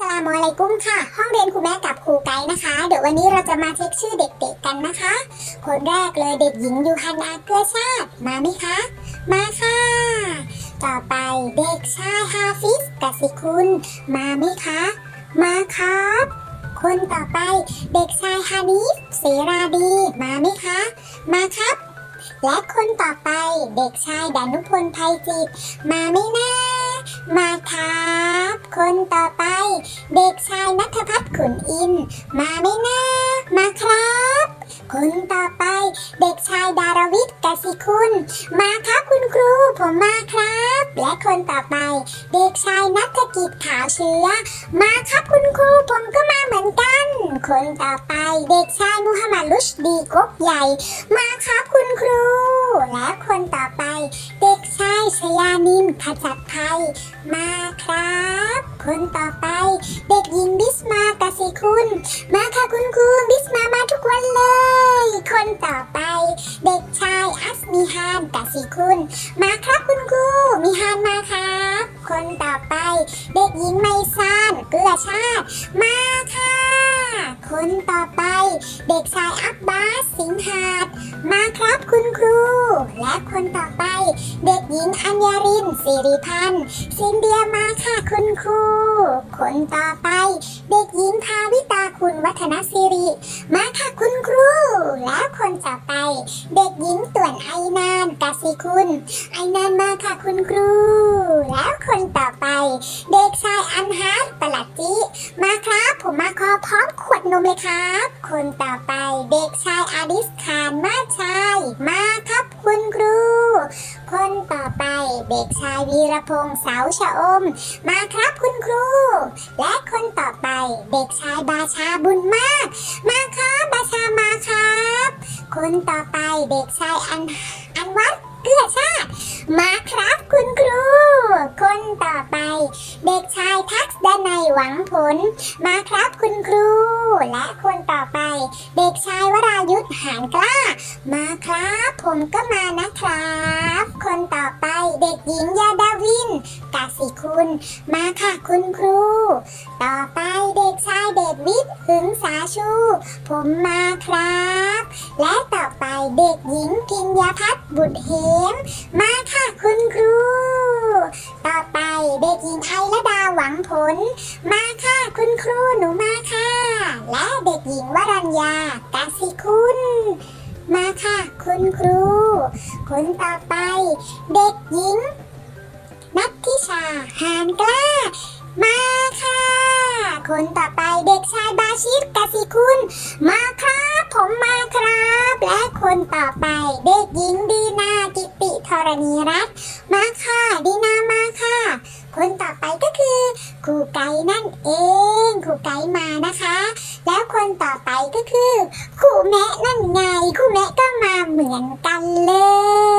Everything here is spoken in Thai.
สลามอะลัยกุ้มค่ะ ห้องเรียนครูแม่กับครูไกด์นะคะ เดี๋ยววันนี้เราจะมาเช็คชื่อเด็กๆกันนะคะ คนแรกเลยเด็กหญิงยูฮันอาเกลือชาติมาไหมคะ มาค่ะ ต่อไปเด็กชายฮาฟิสกสิคุณมาไหมคะ มาครับ คนต่อไปเด็กชายฮานิฟเสราดีมาไหมคะ มาครับ และคนต่อไปเด็กชายดานุพลไพจิต มาไหมนะ มาครับ คนต่อไป เด็กชายนัทพัฒน์ขุนอิน มาไหมนะมาครับ คนต่อไป เด็กชายดารวิทย์กสิคุณ มาครับคุณครู ผมมาครับ และคนต่อไป เด็กชายนัฐกิจขาวเชื้อ มาครับคุณครู ผมก็มาเหมือนกัน คนต่อไป เด็กชายมุฮัมมัดลุชดีกกใหญ่ มาครับคุณครู และคนต่อไป เด็ก ชยชยานินขจัดไทยมาครับ คนต่อไป เด็กหญิงบิสมากสิคุณ มาค่ะคุณครูบิสมามาทุกวันเลย คนต่อไป เด็กชายอัสมิฮานกสิคุณ มาครับคุณครูมิฮานมาครับคนต่อไป เด็กหญิงไมซานเกลือชาติ มาค่ะ คนต่อไป เด็กชายอับบาสสิงหาดมาครับคุณครูและ สิริพันธ์ซินเดียมาค่ะคุณครู คนต่อไป เด็กหญิงภาวิตาคุณวัฒนสิริ มาค่ะคุณครู และคนต่อไป เด็กหญิงต่วนไอนานกสิคุณ ไอนานมาค่ะคุณครู แล้วคนต่อไป เด็กชายอันฮาร์ปลัดจิมาครับ ผมมาขอพร้อมขวดนมเลยครับ คนต่อไปเด็กชายอาดิสคานมาชัยมาครับคุณครู คนต่อไป เด็กชายวีรพงษ์เสาชะอม มาครับคุณครู และคนต่อไปเด็กชายบาชาบุญมาก มาครับบาชามาครับ คนต่อไปเด็กชายอันอันวัดเกื้อชาติ มาครับคุณครู คนต่อไป เด็กชายทักษดนัยหวังผล มาครับคุณครู และคนต่อไป เด็กชายวรายุทธหานกล้า มาครับ ผมก็มานะครับ คนต่อไปเด็กหญิงยาดาวินกาสิคุณ มาค่ะคุณครู ต่อไปเด็กชายเดชวิทย์หึงสาชู ผมมาครับ และต่อไปเด็กหญิงพิญญาพัฒน์บุตรเหม มาค่ะคุณครู ต่อไปเด็กหญิงไอระดาหวังผล มาค่ะคุณครูหนูมาค่ะ และเด็กหญิงวรัญญากาสิคุณ มาค่ะ คุณครู คนต่อไป เด็กหญิง นัทธิชาหานกล้า มาค่ะ คนต่อไปเด็กชายบาชิรกสิคุณ มาครับ ผมมาครับ และคนต่อไปเด็กหญิงดีนากิติธรณีรัตน์มาค่ะดีนามาค่ะ คนต่อไปก็คือครูไก่นั่นเองครูไก่มานะคะ แล้วคนต่อไปก็คือครูแมะนั่นไงครูแมะก็มา เหมือนกันเลย